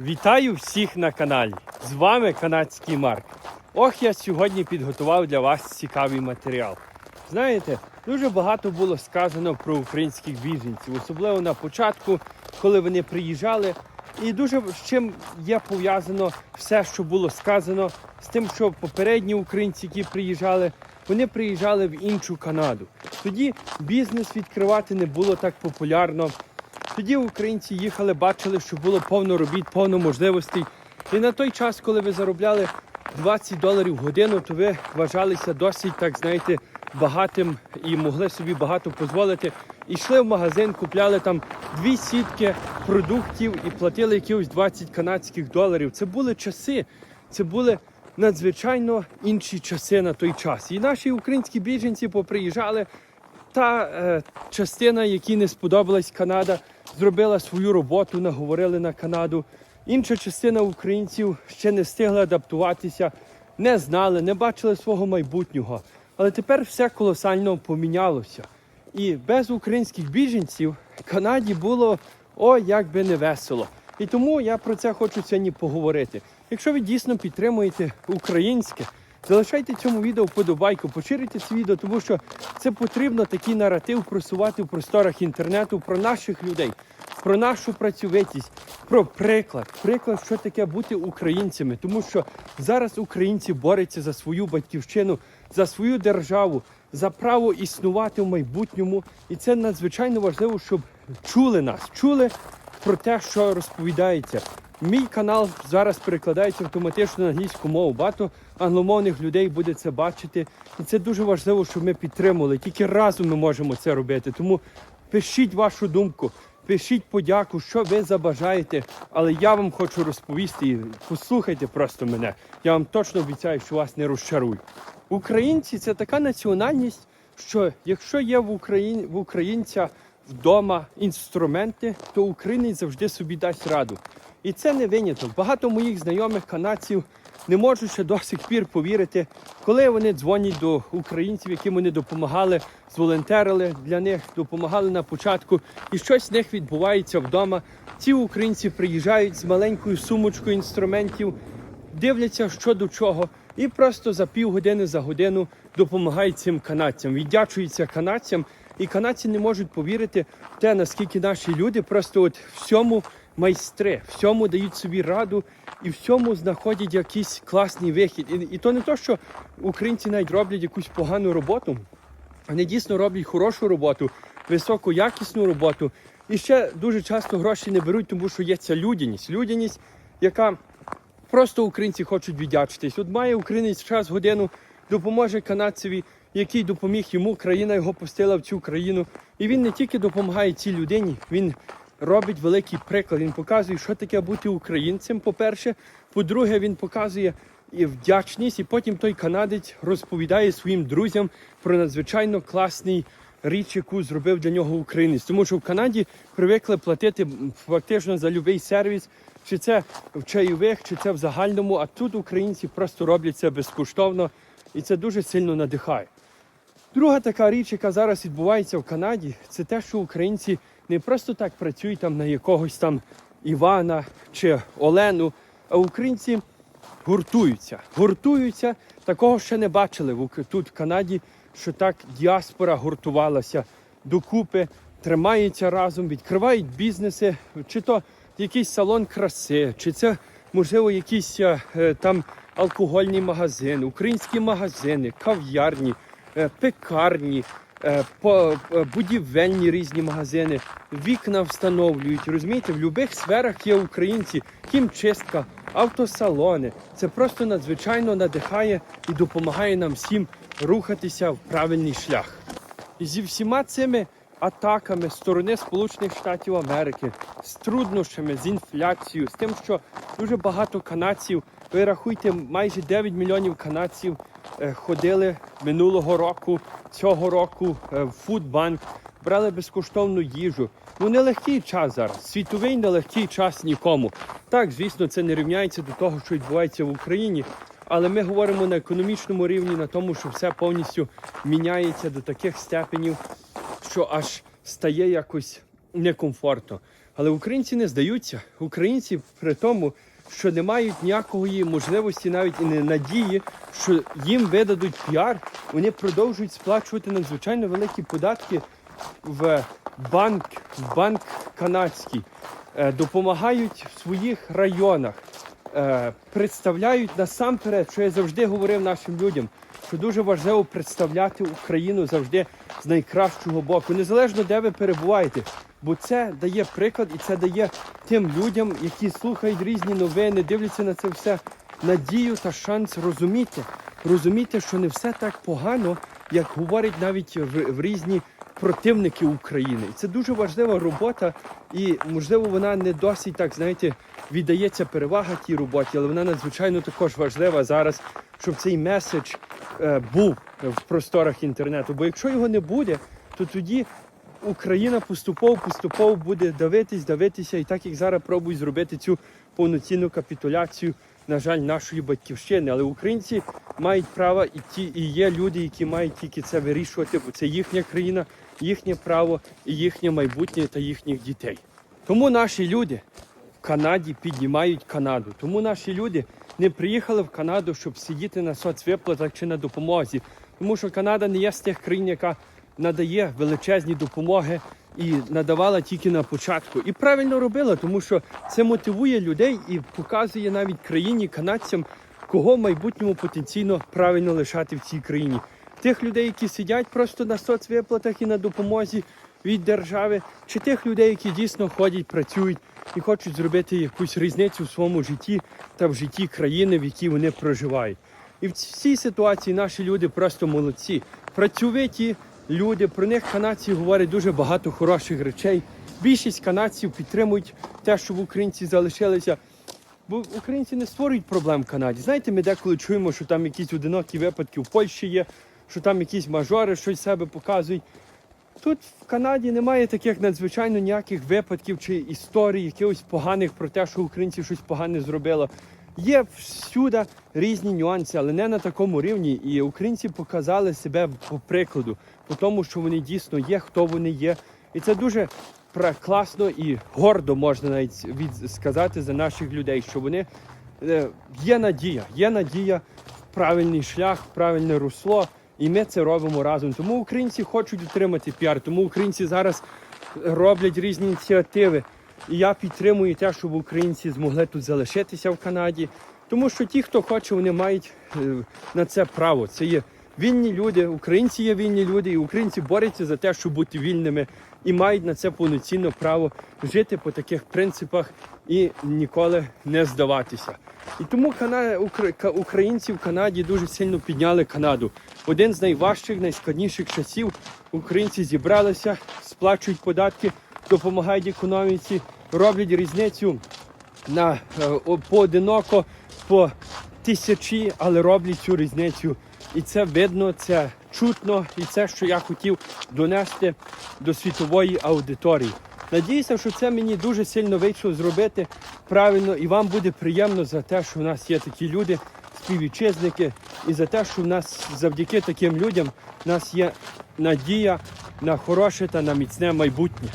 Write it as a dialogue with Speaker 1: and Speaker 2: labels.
Speaker 1: Вітаю всіх на каналі. З вами канадський Марк. Ох, я сьогодні підготував для вас цікавий матеріал. Знаєте, дуже багато було сказано про українських біженців, особливо на початку, коли вони приїжджали. І дуже з чим є пов'язано все, що було сказано, з тим, що попередні українці, які приїжджали, вони приїжджали в іншу Канаду. Тоді бізнес відкривати не було так популярно. Тоді українці їхали, бачили, що було повно робіт, повно можливостей. І на той час, коли ви заробляли 20 доларів в годину, то ви вважалися досить, так знаєте, багатим і могли собі багато дозволити. І йшли в магазин, купляли там дві сітки продуктів і платили якихось 20 канадських доларів. Це були часи, це були надзвичайно інші часи на той час. І наші українські біженці поприїжджали, та е, частина, якій не сподобалась Канада, зробила свою роботу, наговорили на Канаду. Інша частина українців ще не встигла адаптуватися, не знали, не бачили свого майбутнього. Але тепер все колосально помінялося. І без українських біженців Канаді було о як би не весело. І тому я про це хочу сьогодні поговорити. Якщо ви дійсно підтримуєте українське, залишайте цьому відео вподобайку, поширюйте це відео, тому що це потрібно такий наратив просувати в просторах інтернету про наших людей, про нашу працьовитість, про приклад. Приклад, що таке бути українцями, тому що зараз українці борються за свою батьківщину, за свою державу, за право існувати в майбутньому. І це надзвичайно важливо, щоб чули нас, чули про те, що розповідається. Мій канал зараз перекладається автоматично на англійську мову. Багато англомовних людей буде це бачити. І це дуже важливо, щоб ми підтримували. Тільки разом ми можемо це робити. Тому пишіть вашу думку, пишіть подяку, що ви забажаєте. Але я вам хочу розповісти послухайте просто мене. Я вам точно обіцяю, що вас не розчарую. Українці це така національність, що якщо є в Україні в українця вдома інструменти, то українець завжди собі дасть раду. І це не виняток. Багато моїх знайомих канадців не можуть ще до сих пір повірити, коли вони дзвонять до українців, яким вони допомагали, зволонтерили для них, допомагали на початку, і щось з них відбувається вдома. Ці українці приїжджають з маленькою сумочкою інструментів, дивляться, що до чого, і просто за півгодини, за годину допомагають цим канадцям, віддячуються канадцям. І канадці не можуть повірити в те, наскільки наші люди просто от всьому майстри, всьому дають собі раду і всьому знаходять якийсь класний вихід. І, і то не то, що українці навіть роблять якусь погану роботу, вони дійсно роблять хорошу роботу, високоякісну роботу. І ще дуже часто гроші не беруть, тому що є ця людяність. Людяність, яка просто українці хочуть віддячитись. От має українець час годину, допоможе канадцеві, який допоміг йому, країна його пустила в цю країну. І він не тільки допомагає цій людині, він робить великий приклад. Він показує, що таке бути українцем. По-перше, по-друге, він показує і вдячність, і потім той канадець розповідає своїм друзям про надзвичайно класний річ, яку зробив для нього українець. Тому що в Канаді привикли платити фактично за будь-який сервіс, чи це в чайових, чи це в загальному. А тут українці просто роблять це безкоштовно, і це дуже сильно надихає. Друга така річ, яка зараз відбувається в Канаді, це те, що українці не просто так працюють там на якогось там Івана чи Олену, а українці гуртуються. Гуртуються. Такого ще не бачили тут в Канаді, що так діаспора гуртувалася докупи, тримаються разом, відкривають бізнеси, чи то якийсь салон краси, чи це можливо якийсь е, е, там алкогольний магазин, українські магазини, кав'ярні, е, пекарні. Е, е, будівельні різні магазини, вікна встановлюють. Розумієте, в будь-яких сферах є українці, хімчистка, автосалони. Це просто надзвичайно надихає і допомагає нам всім рухатися в правильний шлях. І зі всіма цими атаками з сторони Сполучених Штатів Америки, з труднощами, з інфляцією, з тим, що дуже багато канадців, ви рахуйте, майже 9 мільйонів канадців ходили минулого року, цього року е, в фудбанк, брали безкоштовну їжу. Ну нелегкий час зараз. Світовий нелегкий час нікому. Так, звісно, це не рівняється до того, що відбувається в Україні. Але ми говоримо на економічному рівні, на тому, що все повністю міняється до таких степенів, що аж стає якось некомфортно. Але українці не здаються. Українці при тому, що не мають ніякої можливості, навіть і не надії, що їм видадуть піар, вони продовжують сплачувати надзвичайно великі податки в банк, в банк канадський, е, допомагають в своїх районах, представляють насамперед, що я завжди говорив нашим людям, що дуже важливо представляти Україну завжди з найкращого боку, незалежно де ви перебуваєте. Бо це дає приклад і це дає тим людям, які слухають різні новини, дивляться на це все, надію та шанс розуміти, розуміти, що не все так погано, як говорять навіть в, в різні противники України. І це дуже важлива робота, і можливо вона не досить так, знаєте, віддається перевага тій роботі, але вона надзвичайно також важлива зараз, щоб цей меседж е, був в просторах інтернету. Бо якщо його не буде, то тоді Україна поступово поступово буде давитись, давитися, і так як зараз пробують зробити цю повноцінну капітуляцію, на жаль, нашої батьківщини. Але українці мають право і ті, і є люди, які мають тільки це вирішувати, бо це їхня країна, їхнє право і їхнє майбутнє та їхніх дітей. Тому наші люди в Канаді піднімають Канаду. Тому наші люди не приїхали в Канаду, щоб сидіти на соцвиплатах чи на допомозі. Тому що Канада не є з тих країн, яка надає величезні допомоги і надавала тільки на початку. І правильно робила, тому що це мотивує людей і показує навіть країні, канадцям, кого в майбутньому потенційно правильно лишати в цій країні. Тих людей, які сидять просто на соцвиплатах і на допомозі від держави, чи тих людей, які дійсно ходять, працюють і хочуть зробити якусь різницю в своєму житті та в житті країни, в якій вони проживають. І в цій ситуації наші люди просто молодці. Працьовиті люди, про них канадці говорять дуже багато хороших речей. Більшість канадців підтримують те, щоб українці залишилися. Бо українці не створюють проблем в Канаді. Знаєте, ми деколи чуємо, що там якісь одинокі випадки в Польщі є, що там якісь мажори щось себе показують. Тут в Канаді немає таких надзвичайно ніяких випадків чи історій, якихось поганих про те, що українці щось погане зробили. Є всюди різні нюанси, але не на такому рівні. І українці показали себе по прикладу, по тому, що вони дійсно є, хто вони є. І це дуже класно і гордо можна навіть сказати за наших людей, що вони е, є надія, є надія правильний шлях, правильне русло. І ми це робимо разом. Тому українці хочуть отримати піар, тому українці зараз роблять різні ініціативи. І я підтримую те, щоб українці змогли тут залишитися в Канаді. Тому що ті, хто хоче, вони мають е, на це право. Це є вільні люди, українці є вільні люди, і українці борються за те, щоб бути вільними, і мають на це повноцінне право жити по таких принципах і ніколи не здаватися. І тому. Українці в Канаді дуже сильно підняли Канаду. Один з найважчих, найскладніших часів українці зібралися, сплачують податки, допомагають економіці, роблять різницю на е, поодиноко по тисячі, але роблять цю різницю. І це видно, це чутно, і це, що я хотів донести до світової аудиторії. Надіюся, що це мені дуже сильно вийшло зробити правильно, і вам буде приємно за те, що в нас є такі люди, співвітчизники, і за те, що в нас завдяки таким людям в нас є надія на хороше та на міцне майбутнє.